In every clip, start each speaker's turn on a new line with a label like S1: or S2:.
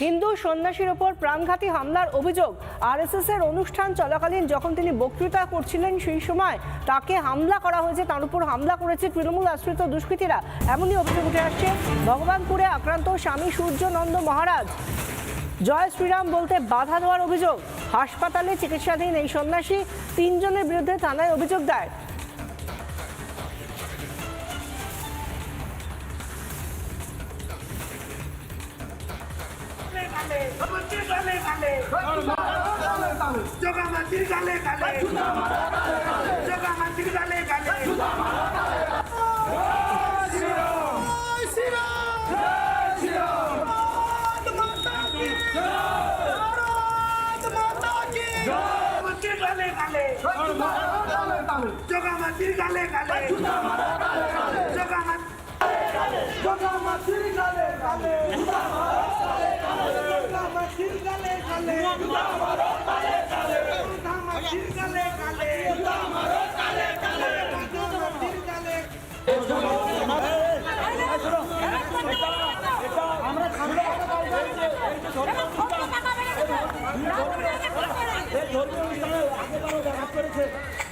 S1: হিন্দু সন্ন্যাসীর ওপর প্রাণঘাতী হামলার অভিযোগ। আরএসএস এর অনুষ্ঠান চলাকালীন যখন তিনি বক্তৃতা করছিলেন সেই সময় তাকে হামলা করা হয়েছে, তার উপর হামলা করেছে তৃণমূল আশ্রিত দুষ্কৃতীরা। এমনই অভিযোগ উঠে আসছে ভগবানপুরে আক্রান্ত স্বামী সূর্যনন্দ মহারাজ। জয় শ্রীরাম বলতে বাধা দেওয়ার অভিযোগ। হাসপাতালে চিকিৎসাধীন এই সন্ন্যাসী তিনজনের বিরুদ্ধে থানায় অভিযোগ দেয়
S2: জগা মাতির গালে গালে জগা মাতির গালে গালে জগা মাতির গালে গালে জগা মাতির গালে গালে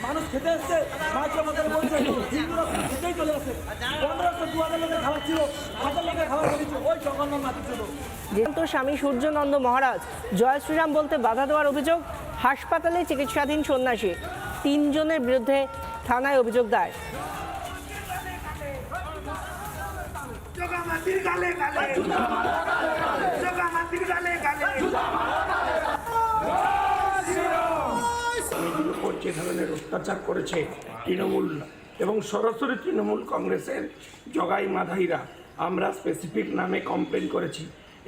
S3: মানুষ খেতে এসছে মায়ের মধ্যে বলছে হিন্দুরা খেতেই চলে আসে।
S1: যেহেতু স্বামী সূর্যনন্দ মহারাজ জয় শ্রীরাম বলতে বাধা দেওয়ার অভিযোগ হাসপাতালে চিকিৎসাধীন সন্ন্যাসী তিনজনের বিরুদ্ধে থানায় অভিযোগ দেয়
S4: যে ধরনের অত্যাচার করেছে তৃণমূল এবং সরাসরি তৃণমূল কংগ্রেসের জগাই মাধাইরা আমরা স্পেসিফিক নামে কমপ্লেন করেছি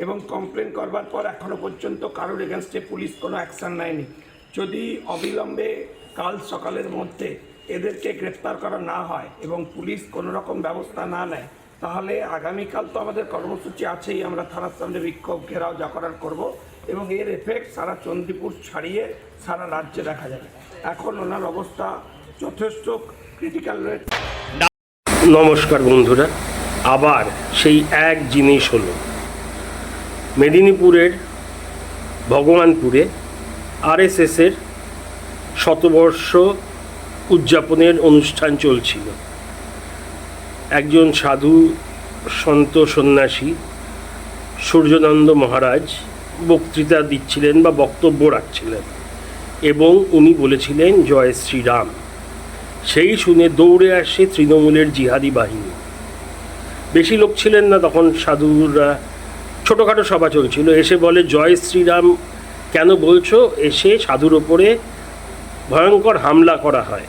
S4: এবং কমপ্লেন করবার পর এখনও পর্যন্ত কারোর এগেনস্টে পুলিশ কোনো অ্যাকশন নেয়নি। যদি অবিলম্বে কাল সকালের মধ্যে এদেরকে গ্রেপ্তার করা না হয় এবং পুলিশ কোনো রকম ব্যবস্থা না নেয়, তাহলে আগামীকাল তো আমাদের কর্মসূচি আছেই, আমরা থানার সামনে বিক্ষোভ ঘেরাও যা করার করব এবং এর এফেক্ট সারা চণ্ডীপুর ছাড়িয়ে সারা রাজ্যে দেখা যাবে। এখন ওনার অবস্থা যথেষ্ট ক্রিটিক্যাল রেট
S5: নমস্কার বন্ধুরা, আবার সেই এক জিনিস হলো। মেদিনীপুরের, ভগবানপুরে আরএসএসের শতবর্ষ উদযাপনের অনুষ্ঠান চলছিল। একজন সাধু সন্ত সন্ন্যাসী সূর্যনন্দ মহারাজ বক্তৃতা দিচ্ছিলেন বা বক্তব্য রাখছিলেন। এবং উনি বলেছিলেন, জয় শ্রীরাম। সেই শুনে দৌড়ে আসে তৃণমূলের জিহাদি বাহিনী। বেশি লোক ছিলেন না, তখন সাধুরা, ছোটোখাটো সভা চলছিল। এসে বলে, জয় শ্রীরাম, কেন বলছো? এসে সাধুর ওপরে ভয়ঙ্কর হামলা করা হয়।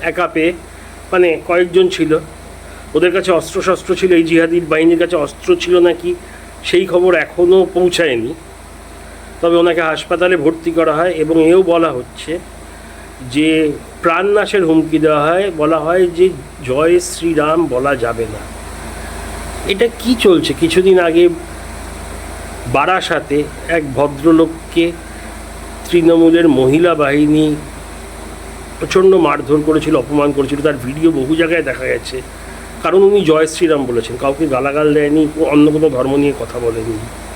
S5: একা পেয়ে মানে কয়েকজন ছিল। ওদের কাছে অস্ত্রশস্ত্র ছিল, এই জিহাদির বাহিনীর কাছে অস্ত্র ছিল নাকি, সেই খবর এখনও পৌঁছায়নি। তবে ওনাকে হাসপাতালে ভর্তি করা হয় এবং এও বলা হচ্ছে যে প্রাণনাশের হুমকি দেওয়া হয়, বলা হয় যে জয় শ্রীরাম বলা যাবে না। এটা কি চলছে? কিছুদিন আগে বারাসাতে এক ভদ্রলোককে তৃণমূলের মহিলা বাহিনী প্রচণ্ড মারধর করেছিল, অপমান করেছিল, তার ভিডিও বহু জায়গায় দেখা গেছে। কারণ উনি জয় শ্রীরাম বলেছেন, কাউকে গালাগাল দেয়নি, অন্য কোনো ধর্ম নিয়ে কথা বলেননি।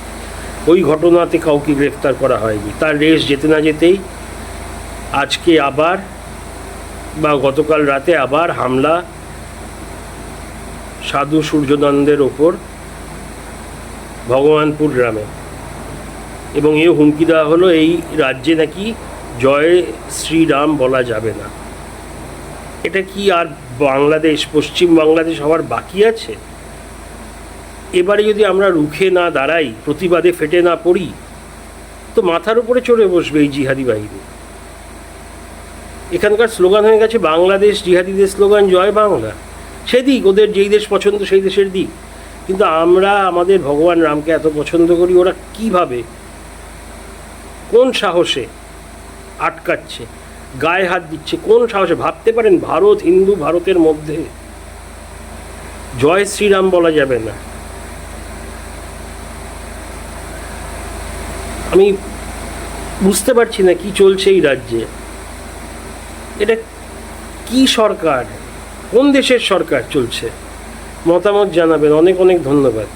S5: ওই ঘটনাতে কাউকে গ্রেফতার করা হয়নি। তার রেস যেতে না যেতেই আজকে আবার বা গতকাল রাতে আবার হামলা সাধু সূর্যনন্দের ওপর ভগবানপুর গ্রামে। এবং এ হুমকি দেওয়া হলো, এই রাজ্যে নাকি জয় শ্রীরাম বলা যাবে না। এটা কি আর বাংলাদেশ, পশ্চিম বাংলাদেশ হওয়ার বাকি আছে? এবারে যদি আমরা রুখে না দাঁড়াই, প্রতিবাদে ফেটে না পড়ি, তো মাথার উপরে চড়ে বসবে এই জিহাদি বাহিনী। এখানকার স্লোগান হয়ে গেছে, বাংলাদেশ জিহাদিদের স্লোগান, জয় বাংলা। সেদিক, ওদের যেই দেশ পছন্দ, সেই দেশের দিক। কিন্তু আমরা, আমাদের ভগবান রামকে এত পছন্দ করি, ওরা কীভাবে, কোন সাহসে আটকাচ্ছে, গায়ে হাত দিচ্ছে, কোন সাহসে? ভাবতে পারেন, ভারত, হিন্দু ভারতের মধ্যে জয় শ্রীরাম বলা যাবে না। আমি বুঝতে পারছি না কি চলছে এই রাজ্যে। এটা কি সরকার? কোন দেশের সরকার চলছে? মতামত জানাবেন। অনেক অনেক ধন্যবাদ।